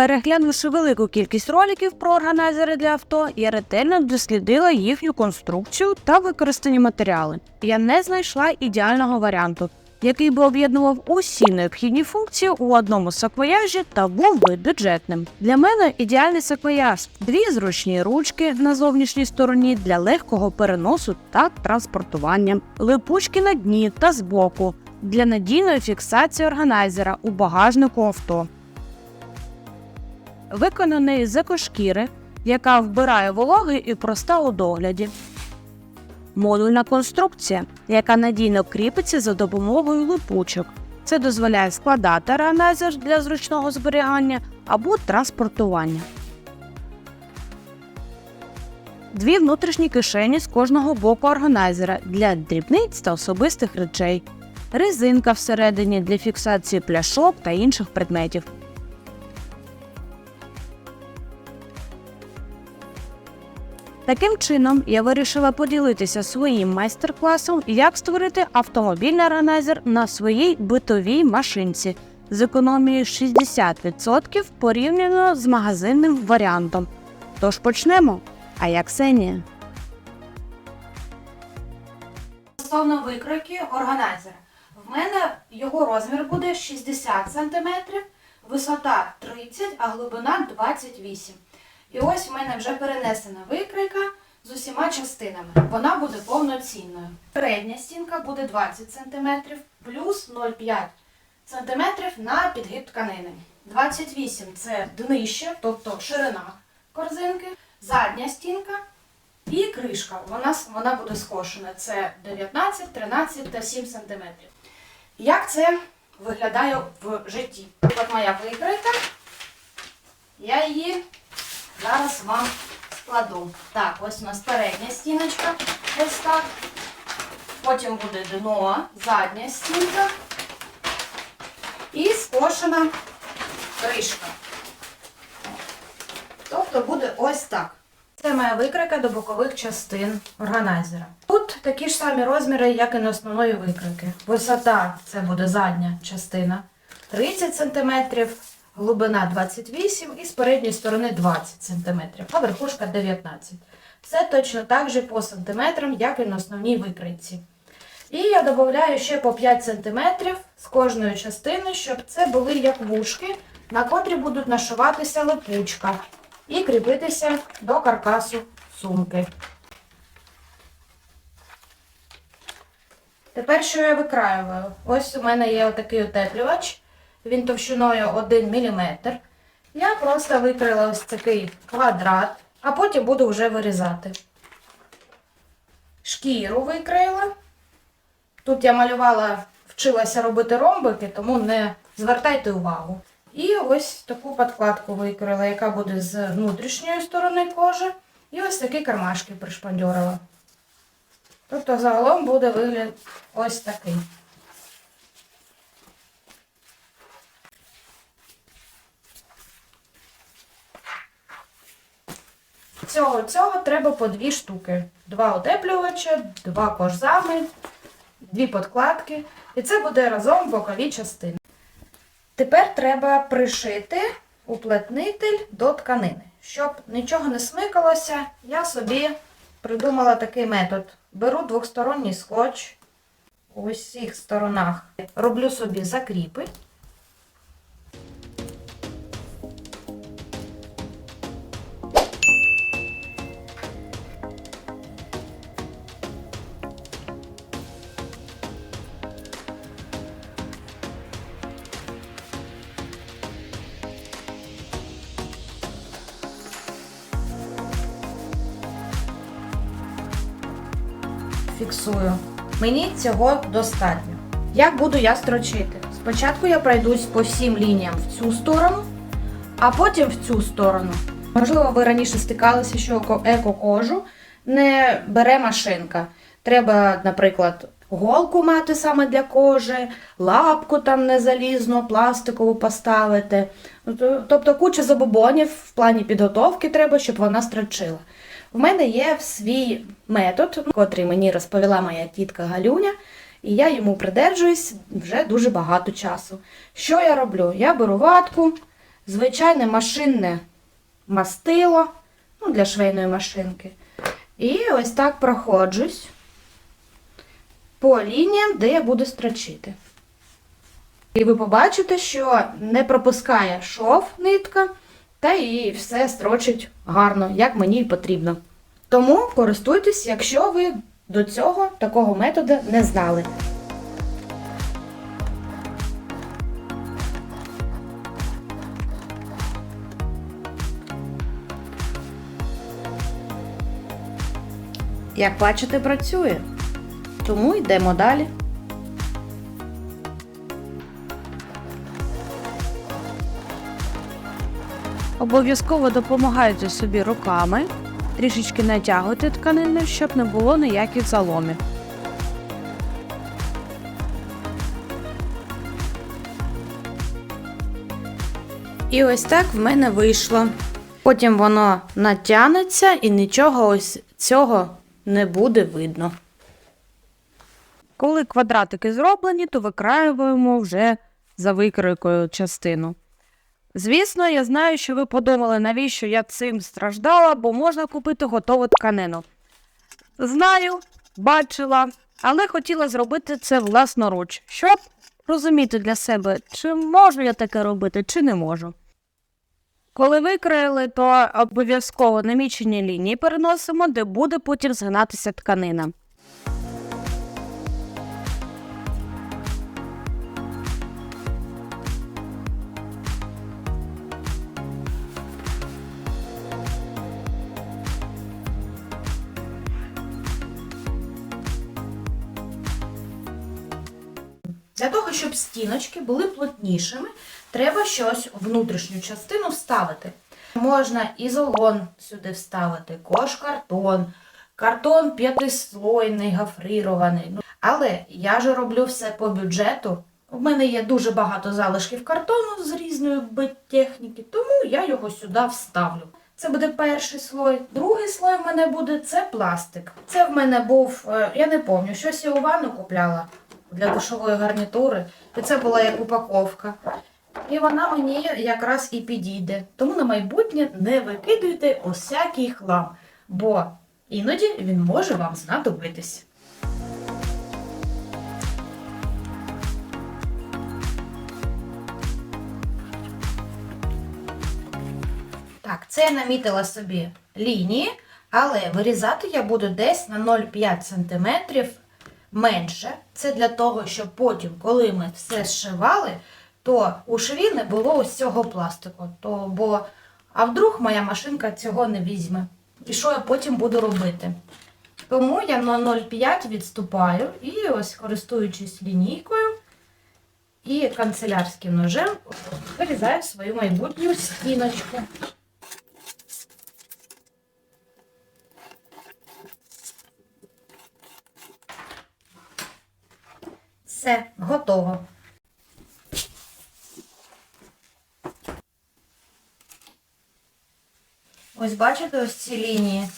Переглянувши велику кількість роликів про органайзери для авто, я ретельно дослідила їхню конструкцію та використані матеріали. Я не знайшла ідеального варіанту, який би об'єднував усі необхідні функції у одному саквояжі та був би бюджетним. Для мене ідеальний саквояж – дві зручні ручки на зовнішній стороні для легкого переносу та транспортування, липучки на дні та збоку для надійної фіксації органайзера у багажнику авто виконаний з екошкіри, яка вбирає вологи і проста у догляді. Модульна конструкція, яка надійно кріпиться за допомогою липучок. Це дозволяє складати органайзер для зручного зберігання або транспортування. Дві внутрішні кишені з кожного боку органайзера для дрібниць та особистих речей. Резинка всередині для фіксації пляшок та інших предметів. Таким чином, я вирішила поділитися своїм майстер-класом, як створити автомобільний органайзер на своїй битовій машинці з економією 60% порівняно з магазинним варіантом. Тож почнемо. А я Ксенія. Стосовно викройки органайзера. В мене його розмір буде 60 см, висота 30, а глибина 28 і ось в мене вже перенесена викройка з усіма частинами. Вона буде повноцінною. Передня стінка буде 20 см плюс 0,5 см на підгиб тканини. 28 це днище, тобто ширина корзинки, задня стінка і кришка. Вона, вона буде скошена. Це 19, 13 та 7 см. Як це виглядає в житті? От моя викройка. Я її Зараз вам складу. Так, ось у нас передня стіночка. Ось так. Потім буде дно, задня стінка і скошена кришка. Тобто буде ось так. Це моя викройка до бокових частин органайзера. Тут такі ж самі розміри, як і на основної викройки. Висота це буде задня частина 30 см, глибина 28 і з передньої сторони 20 см, а верхушка 19 Все точно так же по сантиметрам, як і на основній викройці. І я додаю ще по 5 см з кожної частини, щоб це були як вушки, на котрі будуть нашиватися липучка і кріпитися до каркасу сумки. Тепер що я викраюваю? Ось у мене є отакий утеплювач, він товщиною 1 мм. Я просто викрила ось такий квадрат, а потім буду вже вирізати. Шкіру викрила. Тут я малювала, вчилася робити ромбики, тому не звертайте увагу. І ось таку подкладку викрила, яка буде з внутрішньої сторони кожи. І ось такі кармашки пришпандьорила. Тобто загалом буде вигляд ось такий. Цього цього треба по дві штуки. Два утеплювача, два кожзами, дві подкладки. І це буде разом бокові частини. Тепер треба пришити уплотнитель до тканини. Щоб нічого не смикалося, я собі придумала такий метод. Беру двосторонній скотч у всіх сторонах. Роблю собі закріпи. Фіксую. Мені цього достатньо. Як буду я строчити? Спочатку я пройдусь по всім лініям в цю сторону, а потім в цю сторону. Можливо, ви раніше стикалися, що еко- еко-кожу не бере машинка. Треба, наприклад, голку мати саме для кожи, лапку там не залізну, пластикову поставити. Ну, Тобто куча забобонів в плані підготовки треба, щоб вона строчила. В мене є свій метод, котрий мені розповіла моя тітка Галюня, і я йому придержуюсь вже дуже багато часу. Що я роблю? Я беру ватку, звичайне машинне мастило ну, для швейної машинки. І ось так проходжусь по лініям, де я буду строчити. І ви побачите, що не пропускає шов нитка, та і все строчить гарно, як мені і потрібно. Тому користуйтесь, якщо ви до цього такого методу не знали. Як бачите, працює. Тому йдемо далі. Обов'язково допомагайте собі руками, трішечки натягуйте тканину, щоб не було ніяких заломів. І ось так в мене вийшло. Потім воно натягнеться і нічого ось цього не буде видно. Коли квадратики зроблені, то викраюємо вже за викройкою частину. Звісно, я знаю, що ви подумали, навіщо я цим страждала, бо можна купити готову тканину. Знаю, бачила, але хотіла зробити це власноруч, щоб розуміти для себе, чи можу я таке робити, чи не можу. Коли викроїли, то обов'язково намічені лінії переносимо, де буде потім згинатися тканина. Щоб стіночки були плотнішими, треба щось у внутрішню частину вставити. Можна ізолон сюди вставити, кош-картон, картон п'ятислойний, гофрирований. Ну, Але я ж роблю все по бюджету. У мене є дуже багато залишків картону з різної биттехніки, тому я його сюди вставлю. Це буде перший слой. Другий слой в мене буде це пластик. Це в мене був, е, я не пам'ятаю, щось я у ванну купляла для душової гарнітури. І це була як упаковка. І вона мені якраз і підійде. Тому на майбутнє не викидуйте усякий хлам, бо іноді він може вам знадобитись. Так, це я намітила собі лінії, але вирізати я буду десь на 0,5 см менше. Це для того, щоб потім, коли ми все зшивали, то у шві не було ось цього пластику. То, бо, а вдруг моя машинка цього не візьме. І що я потім буду робити? Тому я на 0,5 відступаю і ось користуючись лінійкою і канцелярським ножем, вирізаю свою майбутню стіночку. Все, готово. Ось бачите ось ці лінії.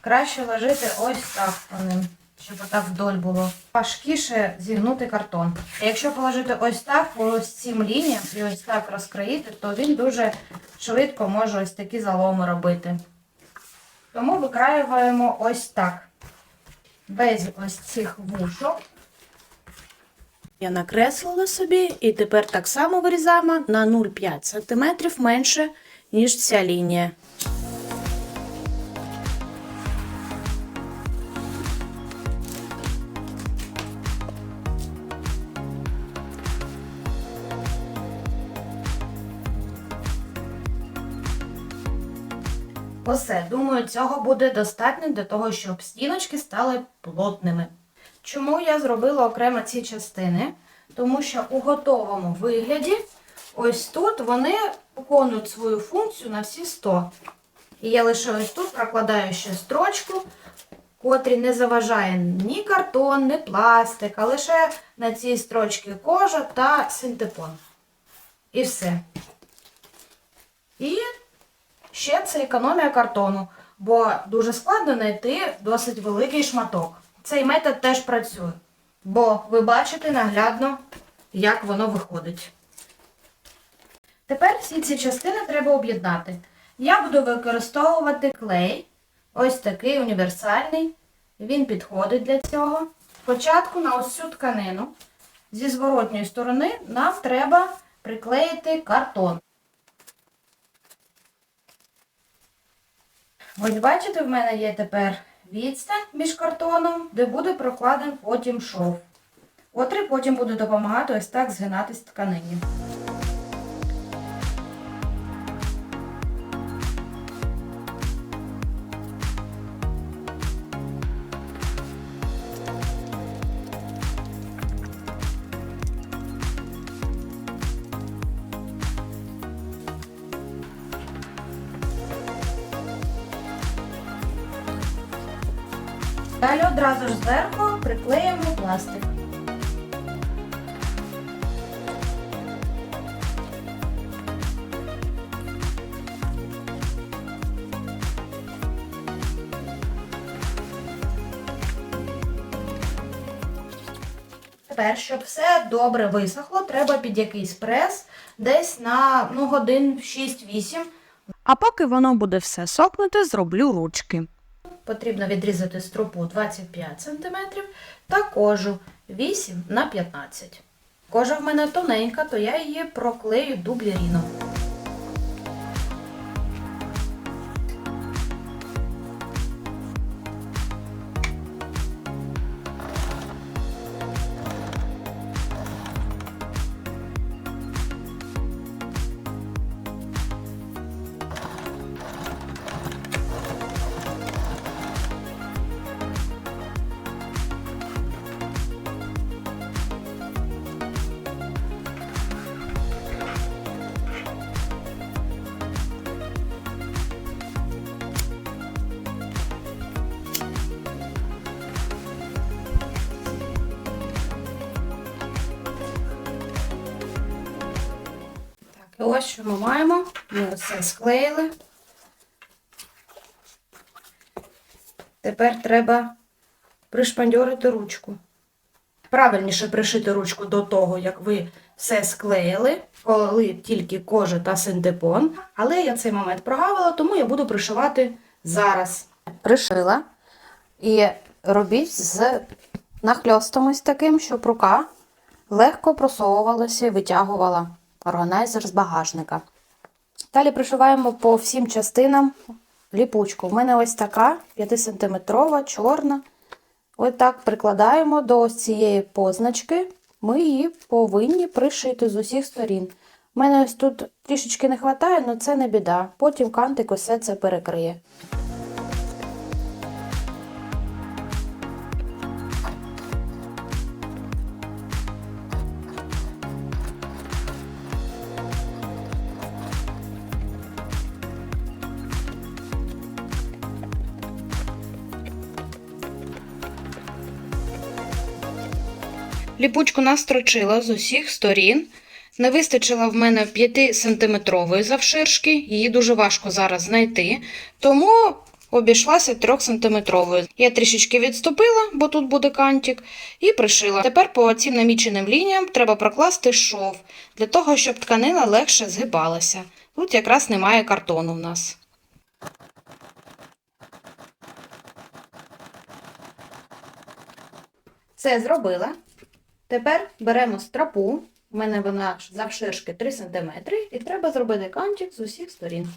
Краще ложити ось так по ним, щоб отак вдоль було. Важкіше зігнути картон. А якщо положити ось так по ось цим лініям і ось так розкроїти, то він дуже швидко може ось такі заломи робити. Тому викраюємо ось так. Без ось цих вушок. Я накреслила собі і тепер так само вирізаємо на 0,5 см менше, ніж ця лінія. Усе, думаю, цього буде достатньо для того, щоб стіночки стали плотними. Чому я зробила окремо ці частини? Тому що у готовому вигляді, ось тут вони виконують свою функцію на всі 100. І я лише ось тут прокладаю ще строчку, котрі не заважає ні картон, ні пластик, а лише на цій строчці кожа та синтепон. І все. І ще це економія картону, бо дуже складно знайти досить великий шматок. Цей метод теж працює, бо ви бачите наглядно, як воно виходить. Тепер всі ці частини треба об'єднати. Я буду використовувати клей, ось такий універсальний. Він підходить для цього. Спочатку на ось цю тканину зі зворотньої сторони нам треба приклеїти картон. Ось бачите, в мене є тепер відстань між картоном, де буде прокладен потім шов, котрий потім буде допомагати ось так згинатись тканині. Зверху приклеїмо пластик. Тепер, щоб все добре висохло, треба під якийсь прес десь на ну, годин 6-8 А поки воно буде все сохнути, зроблю ручки. Потрібно відрізати стропу 25 см та кожу 8 на 15 Кожа в мене тоненька, то я її проклею дубліріном. Ось що ми маємо. Ми все склеїли. Тепер треба пришпандьорити ручку. Правильніше пришити ручку до того, як ви все склеїли, коли тільки кожа та синтепон. Але я цей момент прогавила, тому я буду пришивати зараз. пришила. І робіть з нахльостом ось таким, щоб рука легко просовувалася і витягувала органайзер з багажника. Далі пришиваємо по всім частинам ліпучку. У мене ось така 5-сантиметрова, чорна. Ось так прикладаємо до ось цієї позначки. Ми її повинні пришити з усіх сторін. У мене ось тут трішечки не вистачає, але це не біда. Потім кантик усе це перекриє. Ліпучку настрочила з усіх сторін. Не вистачило в мене 5-сантиметрової завширшки, її дуже важко зараз знайти, тому обійшлася 3-сантиметровою. Я трішечки відступила, бо тут буде кантик, і пришила. Тепер по цим наміченим лініям треба прокласти шов, для того, щоб тканина легше згибалася. Тут якраз немає картону в нас. Все зробила. Тепер беремо стропу. У мене вона завширшки 3 см, і треба зробити кантик з усіх сторін.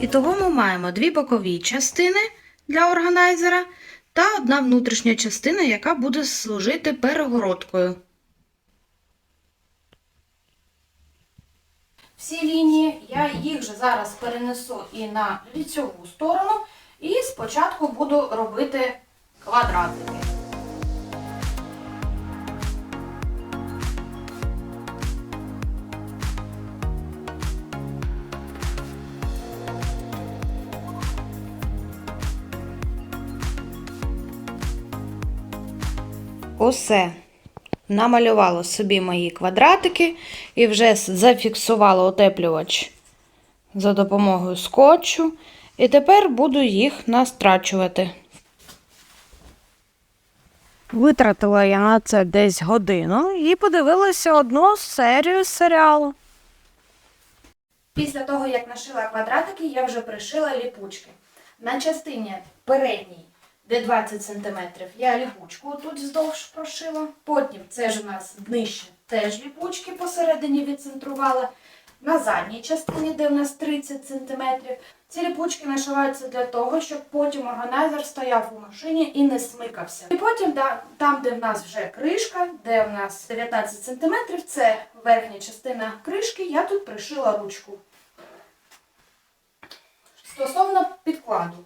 І того ми маємо дві бокові частини для органайзера та одна внутрішня частина, яка буде служити перегородкою. Всі лінії, я їх же зараз перенесу і на ліцьову сторону, і спочатку буду робити квадратики. Усе намалювало собі мої квадратики і вже зафіксувало утеплювач за допомогою скотчу. І тепер буду їх настрачувати. Витратила я на це десь годину і подивилася одну серію серіалу. Після того, як нашила квадратики, я вже пришила ліпучки. На частині передній, де 20 см, я ліпучку тут вздовж прошила. Потім це ж у нас днище теж ліпучки посередині відцентрувала. На задній частині, де у нас 30 см, ці ліпучки нашиваються для того, щоб потім органайзер стояв у машині і не смикався. І потім да, там, де в нас вже кришка, де в нас 19 см, це верхня частина кришки, я тут пришила ручку. Стосовно підкладу.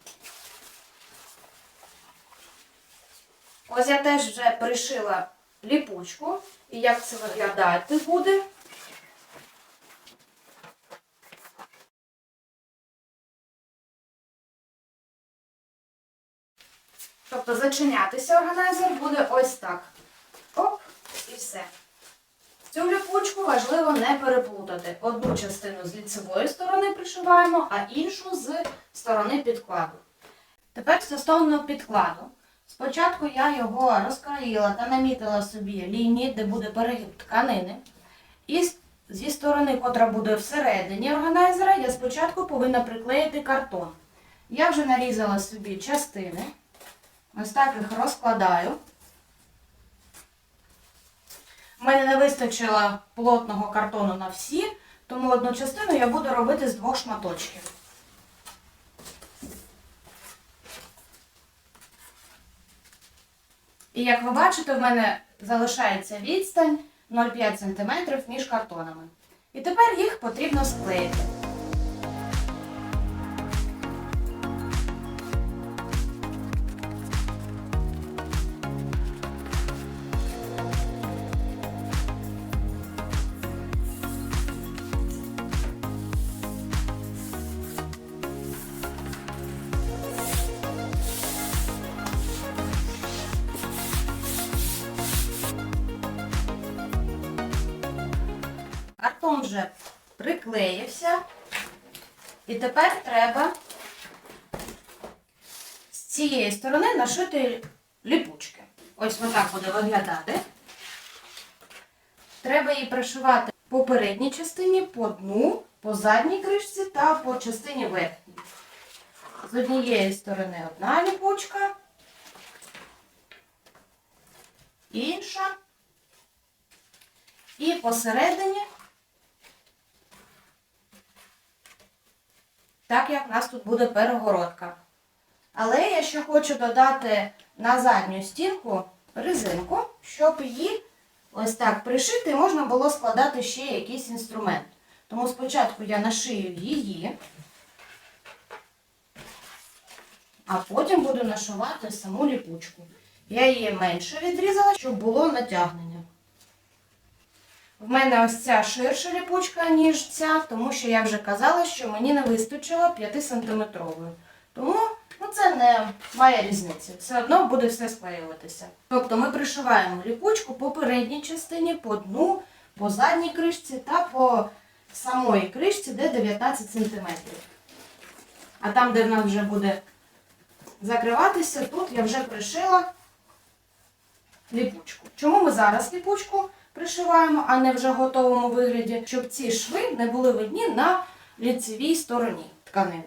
Ось я теж вже пришила ліпучку. І як це виглядати буде. Тобто зачинятися органайзер буде ось так. Оп, і все. Цю ліпучку важливо не переплутати. Одну частину з ліцевої сторони пришиваємо, а іншу з сторони підкладу. Тепер стосовно підкладу. Спочатку я його розкроїла та намітила собі лінії, де буде перегиб тканини. І зі сторони, котра буде всередині органайзера, я спочатку повинна приклеїти картон. Я вже нарізала собі частини. Ось так їх розкладаю. У мене не вистачило плотного картону на всі, тому одну частину я буду робити з двох шматочків. І як ви бачите, в мене залишається відстань 0,5 см між картонами. І тепер їх потрібно склеїти. Вже приклеївся. І тепер треба з цієї сторони нашити ліпучки. Ось отак буде виглядати. Треба її пришивати по передній частині, по дну, по задній кришці та по частині верхній. З однієї сторони одна ліпучка, інша. І посередині, так як в нас тут буде перегородка. Але я ще хочу додати на задню стінку резинку, щоб її ось так пришити і можна було складати ще якийсь інструмент. Тому спочатку я нашию її, а потім буду нашивати саму ліпучку. Я її менше відрізала, щоб було натягнення. В мене ось ця ширша ліпучка, ніж ця, тому що я вже казала, що мені не вистачило 5 сантиметрової. Тому ну, це не має різниці. Все одно буде все склеюватися. Тобто ми пришиваємо ліпучку по передній частині, по дну, по задній кришці та по самої кришці, де 19 см. А там, де в нас вже буде закриватися, тут я вже пришила ліпучку. Чому ми зараз ліпучку пришиваємо, а не вже готовому вигляді, щоб ці шви не були видні на ліцевій стороні тканини.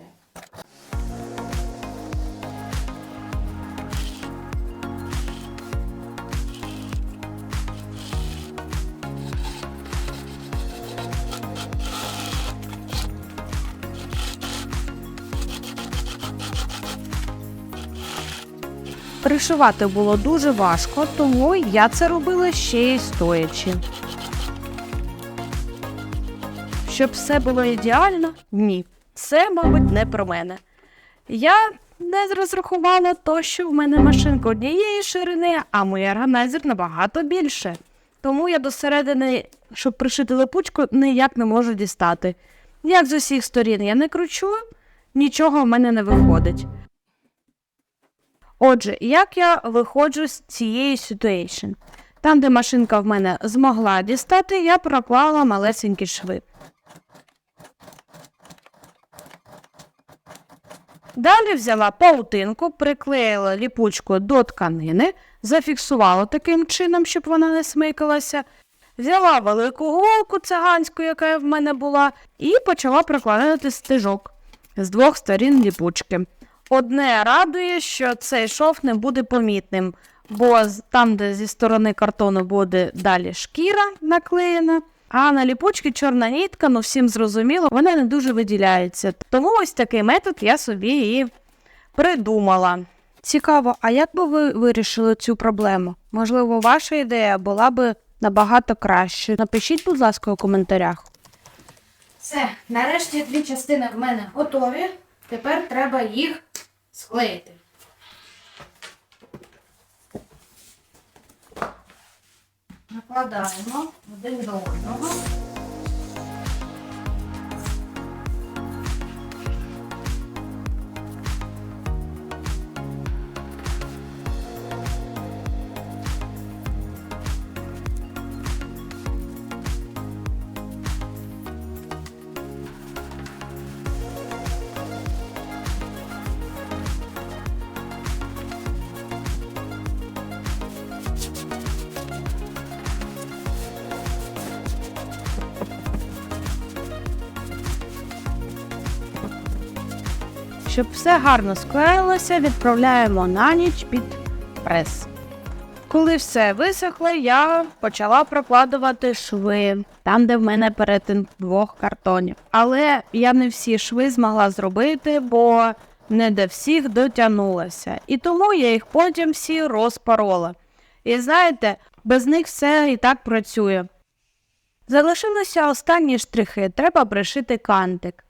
Пришивати було дуже важко, тому я це робила ще й стоячи. Щоб все було ідеально? Ні. Це, мабуть, не про мене. Я не розрахувала то, що в мене машинка однієї ширини, а мій органайзер набагато більше. Тому я до середини, щоб пришити липучку, ніяк не можу дістати. Як з усіх сторін я не кручу, нічого в мене не виходить. Отже, як я виходжу з цієї ситуації? Там, де машинка в мене змогла дістати, я проклала малесенькі шви. Далі взяла паутинку, приклеїла ліпучку до тканини, зафіксувала таким чином, щоб вона не смикалася. Взяла велику голку циганську, яка в мене була, і почала прокладати стежок з двох сторін ліпучки. Одне радує, що цей шов не буде помітним, бо там, де зі сторони картону буде далі шкіра наклеєна, а на ліпучці чорна нітка, ну всім зрозуміло, вона не дуже виділяється. Тому ось такий метод я собі і придумала. Цікаво, а як би ви вирішили цю проблему? Можливо, ваша ідея була би набагато краще. Напишіть, будь ласка, у коментарях. Все, нарешті дві частини в мене готові. Тепер треба їх склеїти. Накладаємо один до одного. Щоб все гарно склеїлося, відправляємо на ніч під прес. Коли все висохло, я почала прокладувати шви там, де в мене перетин двох картонів. Але я не всі шви змогла зробити, бо не до всіх дотягнулася. І тому я їх потім всі розпорола. І знаєте, без них все і так працює. Залишилися останні штрихи, треба пришити кантик.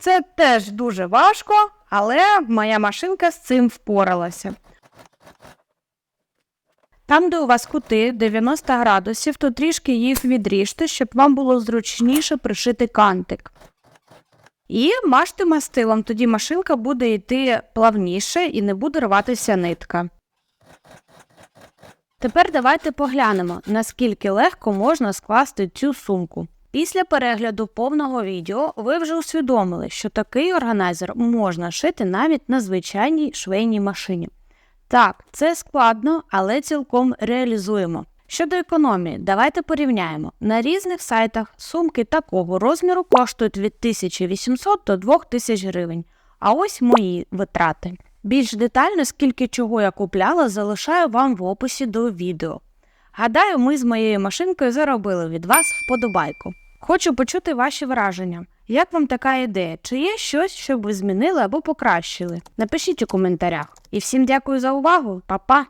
Це теж дуже важко, але моя машинка з цим впоралася. Там, де у вас кути 90 градусів, то трішки їх відріжте, щоб вам було зручніше пришити кантик. І мажте мастилом, тоді машинка буде йти плавніше і не буде рватися нитка. Тепер давайте поглянемо, наскільки легко можна скласти цю сумку. Після перегляду повного відео ви вже усвідомили, що такий органайзер можна шити навіть на звичайній швейній машині. Так, це складно, але цілком реалізуємо. Щодо економії, давайте порівняємо. На різних сайтах сумки такого розміру коштують від 1800 до 2000 гривень. А ось мої витрати. Більш детально, скільки чого я купляла, залишаю вам в описі до відео. Гадаю, ми з моєю машинкою заробили від вас вподобайку. Хочу почути ваші враження. Як вам така ідея? Чи є щось, що ви змінили або покращили? Напишіть у коментарях. І всім дякую за увагу, Па-па!